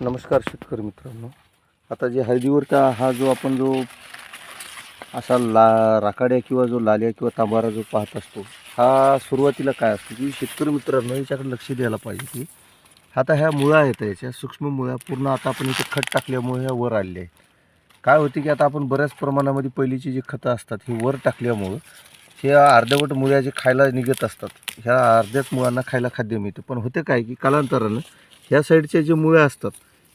नमस्कार शेतकरी मित्रांनो. आता जे हळदीवरचा हा जो आपण जो असा ला राखाड्या किंवा जो लाल्या किंवा तांबारा जो पाहत असतो हा सुरुवातीला काय असतो की शेतकरी मित्रांनो याच्याकडे लक्ष द्यायला पाहिजे की आता ह्या मुळा आहेत याच्या सूक्ष्म मुळ्या. पूर्ण आता आपण इथे खत टाकल्यामुळे ह्या वर आलेल्या आहेत. काय होते की आता आपण बऱ्याच प्रमाणामध्ये पहिलीची जी खतं असतात ही वर टाकल्यामुळं ह्या अर्धवट मुळ्या जे खायला निघत असतात ह्या अर्ध्याच मुळांना खायला खाद्य मिळतं. पण होते काय की कालांतरानं ह्या साईडचे जे मुळं असतात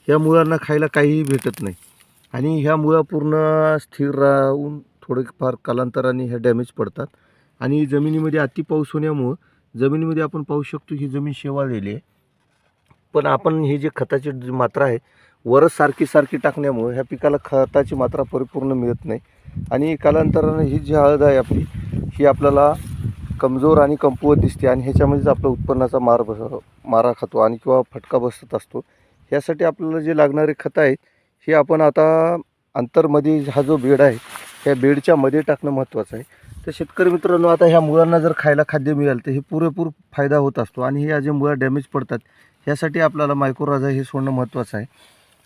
ह्या मुळांना खायला काहीही भेटत नाही. आणि ह्या मुळा पूर्ण स्थिर राहून थोडेफार कालांतराने ह्या डॅमेज पडतात. आणि जमिनीमध्ये अति पाऊस होण्यामुळं जमिनीमध्ये आपण पाहू शकतो ही जमीन शेवाळलेली आहे. पण आपण ही जे खताची मात्रा आहे वरच सारखी सारखी टाकण्यामुळं ह्या पिकाला खताची मात्रा परिपूर्ण मिळत नाही. आणि कालांतरानं ही जी हळद आहे आपली ही आपल्याला कमजोर आणि कमकुवत दिसते आणि ह्याच्यामध्येच आपला उत्पन्नाचा मार बस मारा खातो आणि किंवा फटका बसत असतो. ह्यासाठी आपल्याला जे लागणारे खतं आहेत हे आपण आता अंतरमध्ये हा जो बेड आहे ह्या बेडच्या मध्ये टाकणं महत्त्वाचं आहे. तर शेतकरी मित्रांनो आता ह्या मुळांना जर खायला खाद्य मिळालं तर हे पुरेपूर फायदा होत असतो आणि ह्या जे मुळा डॅमेज पडतात ह्यासाठी आपल्याला मायक्रोराजा हे सोडणं महत्त्वाचं आहे.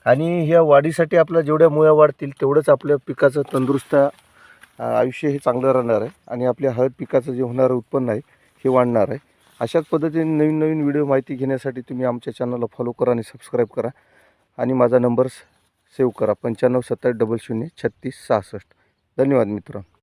आणि ह्या वाढीसाठी आपल्या जेवढ्या मुळ्या वाढतील तेवढंच आपल्या पिकाचं तंदुरुस्त आयुष्य हे चांगलं राहणार आहे आणि आपल्या हळद पिकाचं जे होणारं उत्पन्न आहे हे वाढणार आहे. अशाच पद्धतीने नवीन नवीन व्हिडिओ माहिती घेण्यासाठी तुम्ही आमच्या चॅनलला फॉलो करा आणि सबस्क्राईब करा. आणि माझा नंबर सेव्ह करा. पंच्याण्णव सत्तर डबल शून्य छत्तीस सहासष्ट. धन्यवाद मित्रांनो.